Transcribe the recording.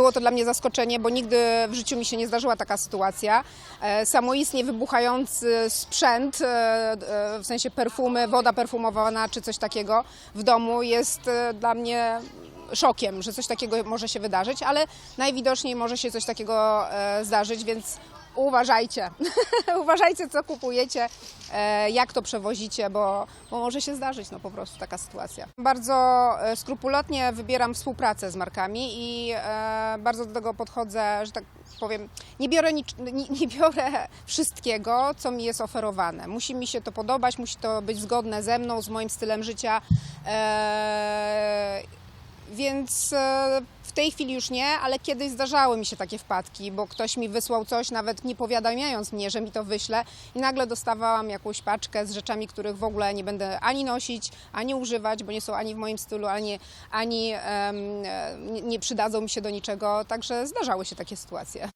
Było to dla mnie zaskoczenie, bo nigdy w życiu mi się nie zdarzyła taka sytuacja. E, Samoistnie wybuchający sprzęt, e, e, w sensie perfumy, woda perfumowana czy coś takiego w domu jest dla mnie szokiem, że coś takiego może się wydarzyć, ale najwidoczniej może się coś takiego zdarzyć, więc uważajcie. uważajcie, co kupujecie, e, jak to przewozicie, bo, bo może się zdarzyć no, po prostu taka sytuacja. Bardzo e, skrupulatnie wybieram współpracę z markami i e, bardzo do tego podchodzę, że tak powiem, nie biorę, nic, nie, nie biorę wszystkiego, co mi jest oferowane. Musi mi się to podobać, musi to być zgodne ze mną, z moim stylem życia. Więc e, w tej chwili już nie, ale kiedyś zdarzały mi się takie wpadki, bo ktoś mi wysłał coś, nawet nie powiadamiając mnie, że mi to wyśle, i nagle dostawałam jakąś paczkę z rzeczami, których w ogóle nie będę ani nosić, ani używać, bo nie są ani w moim stylu, ani, ani nie- nie przydadzą mi się do niczego. Także zdarzały się takie sytuacje.